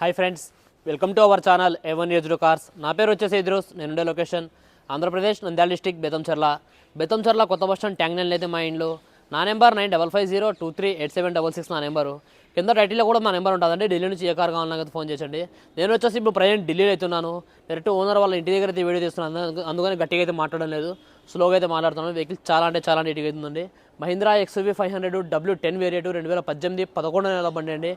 Hi friends welcome to our channel A one used cars నా పేరు వచ్చేసి ఇద్రూస్ నేను ఉండే లొకేషన్ ఆంధ్రప్రదేశ్ నంద్యాల డిస్టిక్ బెతంచర్ల బెతంచర్ల కొత్త బస్ స్టాండ్ ట్యాంక్ నెల్ అయితే మా ఇంట్లో నా number nine double five zero two three eight seven double six నా నెంబరు కింద టైటిల్లో కూడా మా నెంబర్ ఉంటుందండి. ఢిల్లీ నుంచి ఏ కార్ కావాలన్నా కదా ఫోన్ చేయండి. నేను వచ్చేసి ఇప్పుడు ప్రజెంట్ ఢిల్లీలో అవుతున్నాను డైరెక్ట్ ఓనర్ వాళ్ళ ఇంటి దగ్గర అయితే వీడియో తీస్తున్నాను. అందుకని గట్టిగా అయితే మాట్లాడడం లేదు. స్లోగా అయితే మాట్లాడుతున్నాను. వెహికల్ చాలా అంటే చాలా నీట్గా అవుతుందండి Mahindra XUV five hundred W ten variant రెండు వేల పద్దెనిమిది పదకొండు నెలల బండి అండి.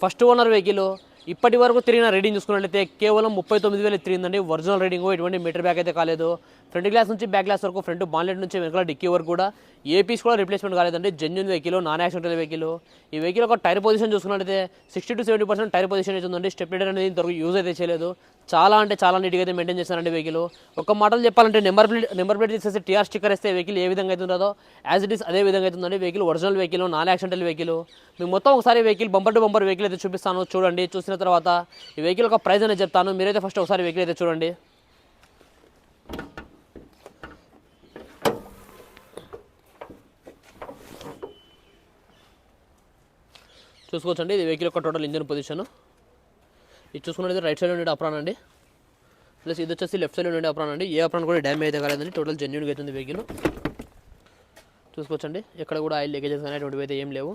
ఫస్ట్ ఓనర్ వెహికల్ ఇప్పటి వరకు తిరిగిన రీడింగ్ చూసుకున్నట్లయితే కేవలం ముప్పై తొమ్మిది వేలు తిరిగిందండి. ఒరిజినల్ రీడింగ్ ఎటువంటి మీటర్ బ్యాక్ అయితే కాలేదు. ఫ్రంట్ గ్లాస్ నుంచి బ్యాక్ గ్లాస్ వరకు ఫ్రంట్ బాన్లెట్ నుంచి వెనకాల డిక్కీ వరకు కూడా ఏ పీస్ కూడా రిప్లేస్మెంట్ కాలేదండి. Genuine vehicle non accidental vehicle ఈ వెహికల్ ఒక టైర్ పొజిషన్ చూసుకున్నట్లయితే sixty to seventy percent tyre position అయితే ఉందండి. స్టెప్ లీడర్ అనేది ఇంతవరకు యూజ్ అయితే చేయలేదు. చాలా అంటే చాలా నీట్గా అయితే మెయింటైన్ చేస్తారండి వెహికల్ ఒక మాటలు చెప్పాలంటే నెంబర్ ప్లేట్ నెంబర్ ప్లేట్ తీసేసి టీఆర్ స్టిక్కర్ వేస్తే వెహికల్ ఏ విధంగా అయితే యాజ్ ఇట్ ఈస్ అదే విధంగా అయితే ఉందండి. Vehicle original vehicle non accidental vehicle మీకు మొత్తం ఒకసారి vehicle bumper to bumper vehicle అయితే చూపిస్తాను. చూడండి చూసిన తర్వాత ఈ వెహికల్ ఒక ప్రైస్ అనేది చెప్తాను. మీరైతే ఫస్ట్ ఒకసారి వెహికల్ అయితే చూడండి. చూసుకోవచ్చండి. ఇది వెహికల్ యొక్క టోటల్ ఇంజన్ పొజిషన్ ఇది చూసుకున్నది రైట్ సైడ్ ఉండే అప్రాన్ అండి. ప్లస్ ఇది వచ్చేసి లెఫ్ట్ సైడ్ ఉండే అప్రాన్ అండి. ఏ అప్రాన్ కూడా డ్యామేజ్ అయితే కాలేదండి. టోటల్ జెన్యున్గా అవుతుంది వెహికల్ చూసుకోవచ్చండి. ఎక్కడ కూడా ఆయిల్ లీకేజెస్ అనేటువంటివి అయితే ఏం లేవు.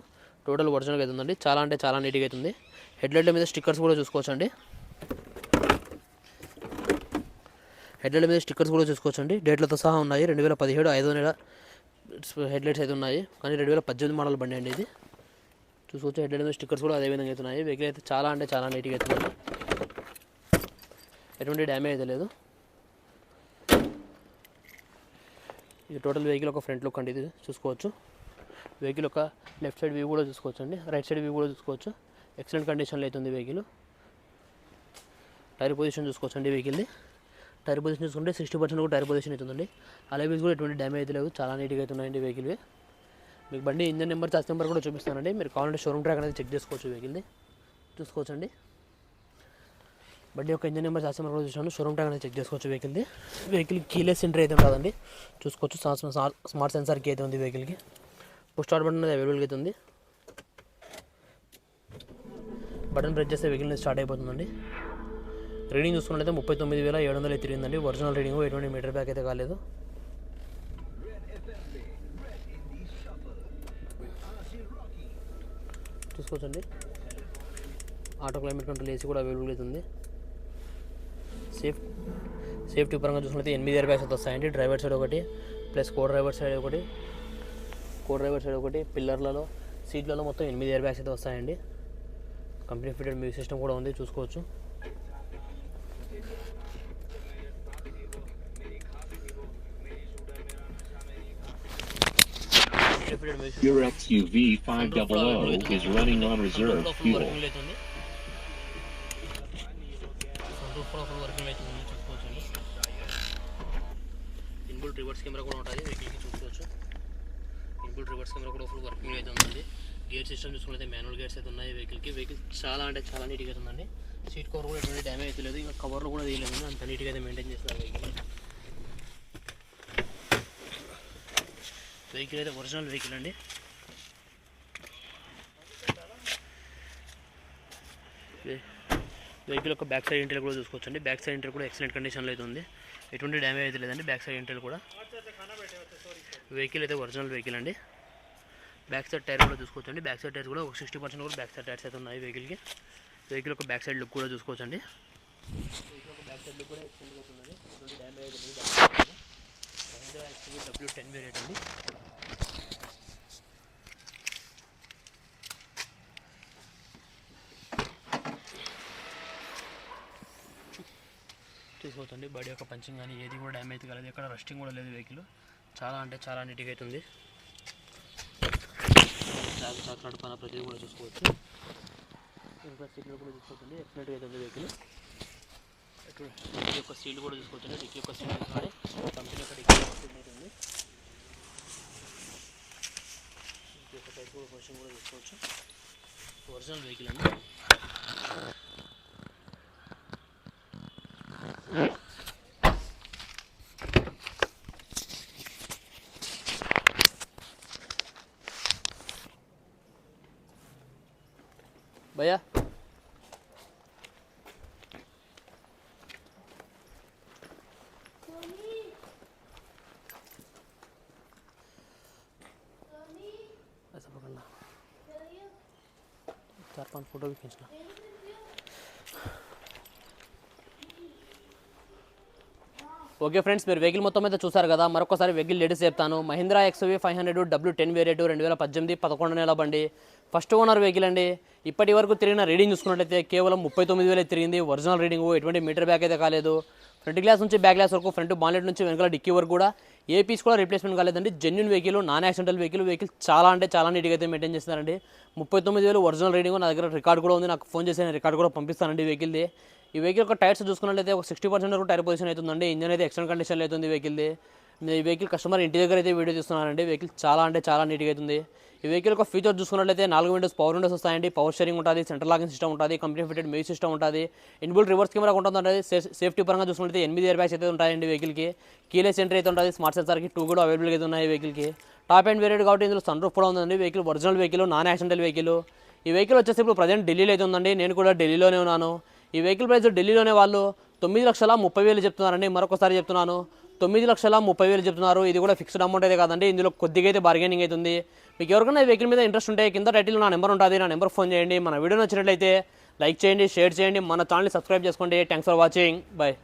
టోటల్ ఒరిజినల్గా అవుతుందండి చాలా అంటే చాలా నీట్గా అవుతుంది హెడ్లైట్ల మీద స్టిక్కర్స్ కూడా చూసుకోవచ్చండి. హెడ్లైట్ మీద స్టిక్కర్స్ కూడా చూసుకోవచ్చండి. డేట్లతో సహా ఉన్నాయి. రెండు వేల పదిహేడు ఐదో నెల హెడ్లైట్స్ అయితే ఉన్నాయి. కానీ రెండు వేల పద్దెనిమిది మోడల్ బండి అండి ఇది. చూసుకోవచ్చు హెడ్లైట్ మీద స్టిక్కర్స్ కూడా అదే విధంగా అవుతున్నాయి. వెహికల్ అయితే చాలా అంటే చాలా నీట్గా అవుతుంది. ఎటువంటి డ్యామేజ్ అయితే లేదు. ఇది టోటల్ వెహికల్ ఒక ఫ్రంట్ లుక్ అండి ఇది. చూసుకోవచ్చు. వెహికల్ ఒక లెఫ్ట్ సైడ్ వ్యూ కూడా చూసుకోవచ్చు అండి రైట్ సైడ్ వ్యూ కూడా చూసుకోవచ్చు. ఎక్సలెంట్ కండిషన్లో అవుతుంది వెహికల్. టైర్ పొజిషన్ చూసుకోవచ్చు అండి వెహికల్ది. టైర్ పొజిషన్ చూసుకుంటే సిక్స్టీ పర్సెంట్ కూడా టైర్ పొజిషన్ అవుతుందండి. అలాగే కూడా ఎటువంటి డ్యామేజ్ అయితే లేవు చాలా నీట్గా అవుతున్నాయండి వెహికల్వి. మీకు బండి ఇంజన్ నెంబర్ చార్జ్ నెంబర్ కూడా చూపిస్తానండి. మీరు కావాలంటే షోరూమ్ ట్రాక్ అనేది చెక్ చేసుకోవచ్చు వెహికల్ది చూసుకోవచ్చండి. బండి యొక్క ఇంజన్ నెంబర్ చార్జ్ నెంబర్ కూడా చూసాను షోరూమ్ ట్రాక్ అనేది చెక్ చేసుకోవచ్చు వెహికల్ది వెహికల్ కీలెస్ ఎంట్రీ అయితే ఉంటుందండి చూసుకోవచ్చు. స్మార్ట్ సెన్సార్కి అయితే ఉంది వెహికల్కి పుష్ స్టార్ట్ బటన్ అనేది అవైలబుల్గా అయితే ఉంది. బటన్ ప్రెస్ చేస్తే వెహికల్ స్టార్ట్ అయిపోతుందండి. రీడింగ్ చూసుకున్నట్లయితే ముప్పై తొమ్మిది వేల ఏడు వందలు తిరిగిందండి. ఒరిజినల్ రీడింగ్ ఎటువంటి మీటర్ బ్యాక్ అయితే కాలేదు. చూసుకోవచ్చండి. ఆటో క్లైమేట్ కంట్రోల్ ఏసీ కూడా అవైలబుల్ అవుతుంది సేఫ్ సేఫ్టీ పరంగా చూసుకుంటే ఎనిమిది ఇయర్ బ్యాగ్స్ వస్తాయండి. డ్రైవర్ సైడ్ ఒకటి ప్లస్ కో డ్రైవర్ సైడ్ ఒకటి కో డ్రైవర్ సైడ్ ఒకటి పిల్లర్లలో సీట్లలో మొత్తం ఎనిమిది ఇయర్ బ్యాగ్స్ అయితే వస్తాయండి. కంపెనీ ఫిటెడ్ మ్యూజిక్ సిస్టమ్ కూడా ఉంది చూసుకోవచ్చు. Your XUV 500 is running on reserve fuel. Working చూసుకోవచ్చు ఇన్బుల్ రివర్స్ కెమెరా కూడా ఉంటుంది వెహికల్కి చూసుకోవచ్చు. ఇన్బుల్ రివర్స్ కెమెరా కూడా ఫుల్ వర్కింగ్ అయితే ఉంది గేర్ సిస్టమ్ చూసుకుంటే మాన్యువల్ గేర్స్ అయితే ఉన్నాయి వెహికల్కి వెహికల్ చాలా అంటే చాలా నీట్గా ఉందండి. సీట్ కవర్ కూడా ఎటువంటి డ్యామేజ్ అయితే లేదు. ఇంకా కవర్లు కూడా తీయలేదు అంత నీట్గా అయితే మెయింటైన్ చేస్తారు వెహికల్ వెహికల్ అయితే ఒరిజినల్ వెహికల్ అండి. వె- వెహికల్ యొక్క బ్యాక్ సైడ్ ఇంటర్ కూడా చూసుకోవచ్చు అండి బ్యాక్ సైడ్ ఇంటర్ కూడా ఎక్సలెంట్ కండిషన్లో అయితే ఉంది. ఎటువంటి డ్యామేజ్ అయితే లేదండి. బ్యాక్ సైడ్ ఇంటర్ కూడా. వెహికల్ అయితే ఒరిజినల్ వెహికల్ అండి. బ్యాక్ సైడ్ టైర్ కూడా చూసుకోవచ్చు అండి బ్యాక్ సైడ్ టైర్ కూడా ఒక సిక్స్టీ పర్సెంట్ కూడా బ్యాక్ సైడ్ టైర్స్ అయితే ఉన్నాయి వెహికల్కి వెహికల్ యొక్క బ్యాక్ సైడ్ లుక్ కూడా చూసుకోవచ్చు అండి వెహికల్ యొక్క బ్యాక్ సైడ్ లుక్ కూడా ఎక్సలెంట్ అవుతుందండి డ్యామేజ్ అయితే టెన్ వేరియట్ అండి చూసుకోవచ్చండి బాడీ యొక్క పంచింగ్ కానీ ఏది కూడా డ్యామేజ్ కాలేదు ఎక్కడ రెస్టింగ్ కూడా లేదు వెహికల్ చాలా అంటే చాలా నీట్గా అవుతుంది చాలా చాక్లెట్ పైన ప్రతిదీ కూడా చూసుకోవచ్చు ఇంకా సీట్లు కూడా చూసుకోవచ్చండి ఎక్సలెంట్గా అవుతుంది వెహికల్ డిక్కీ యొక్క సీల్ కూడా చూసుకోవచ్చండి డిక్కీ యొక్క సీల్ కానీ కంపెనీ యొక్క డిక్కీ సీల్ అవుతుంది డిక్కీ యొక్క టైప్ కూడా కూడా చూసుకోవచ్చు ఒరిజినల్ వెహికల్ అండి. భయ్యా. चार पांच फोटो भी खींचना। ఓకే ఫ్రెండ్స్ మీరు వెహికల్ మొత్తం అయితే చూసారు కదా మరొకసారి వెహికల్ లేడీస్ చెప్తాను. Mahindra XUV five hundred W ten variant రెండు వేల పద్దెనిమిది పదకొండు నెల బండి. ఫస్ట్ ఓనర్ వెహికల్ అండి. ఇప్పటి వరకు తిరిగిన రీడింగ్ చూసుకున్నట్లయితే కేవలం ముప్పై తొమ్మిది వేలే తిరిగింది. ఒరిజినల్ రీడింగ్ ఎటువంటి మీటర్ బ్యాక్ అయితే కాలేదు. ఫ్రంట్ గ్లాస్ నుంచి బ్యాక్ గ్లాస్ వరకు ఫ్రంట్ బాన్లెట్ నుంచి వెనకాల డిక్కీ వరకు కూడా. ఏ పీస్ కూడా రీప్లేస్మెంట్ కాలేదండి. Genuine vehicle non accidental vehicle vehicle చాలా అంటే చాలా నీట్గా అయితే మెయింటైన్ చేస్తున్నారండి. ముప్పై తొమ్మిది వేలు ఒరిజినల్ రీడింగ్ నా దగ్గర రికార్డ్ కూడా ఉంది. నాకు ఫోన్ చేసి రికార్డ్ కూడా పంపిస్తానండి వెహికల్ది ఈ వెహికల్ ఒక టైర్స్ చూసుకున్నట్లయితే ఒక సిక్స్టీ పర్సెంట్ వరకు టైర్ పొజిషన్ అవుతుందండి. ఇంజన్ అయితే ఎక్స్టర్నల్ కండిషన్లో అవుతుంది వెహికల్ది ఈ వెహికల్ కస్టమర్ ఇంటి దగ్గర అయితే వీడియో తీస్తున్నారండి వెహికల్ చాలా అంటే చాలా నీట్గా అవుతుంది. ఈ వెహికల్ ఒక ఫీచర్ చూసుకున్నట్లయితే నాలుగు విండోస్ పవర్ విండోస్ వస్తాయండి. పవర్ షేరింగ్ ఉంటుంది సెంట్రల్ లాకింగ్ సిస్టమ్ ఉంటుంది కంపెనీ ఫిటెడ్ మ్యూజిక్ సిస్టమ్ ఉంటుంది. ఇన్బుల్ రివర్స్ కెమెరా ఉంటుంది. సేఫ్టీ పరంగా చూసుకుంటే ఎనిమిది ఇయర్ బ్యాగ్స్ అయితే ఉంటాయండి వెహికల్కి కీలెస్ ఎంట్రీ అయితే ఉంటుంది. స్మార్ట్ సెన్సార్కి టూ కూడా అవైలబుల్గా అయితే ఉన్నాయి వెహికల్కి టాప్ అండ్ వేరియడ్ కాబట్టి ఇందులో సన్ రూఫ్ కూడా ఉందండి. Vehicle original vehicle non accidental vehicle ఈ వెహికల్ వచ్చేసి ఇప్పుడు ప్రజెంట్ ఢిల్లీలో అయితే ఉందండి. నేను కూడా ఢిల్లీలోనే ఉన్నాను. ఈ వెహికల్ ప్రైస్ ఢిల్లీలోనే వాళ్ళు తొమ్మిది లక్షల ముప్పై వేలు చెప్తున్నారండి. మరొకసారి చెప్తున్నాను. తొమ్మిది లక్షల ముప్పై వేలు చెప్తున్నారు. ఇది కూడా ఫిక్స్డ్ అమౌంట్ అయితే కాదండి. ఇందులో కొద్దిగా అయితే బార్గెనింగ్ అవుతుంది మీకు ఎవరికైనా వెహికల్ మీద ఇంట్రెస్ట్ ఉంటే కింద టైటిల్ నా నెంబర్ ఉంటుంది. నా నెంబర్ ఫోన్ చేయండి. మన వీడియో నచ్చినట్లయితే లైక్ చేయండి షేర్ చేయండి. మన ఛానల్ని సబ్స్క్రైబ్ చేసుకోండి. Thanks for watching bye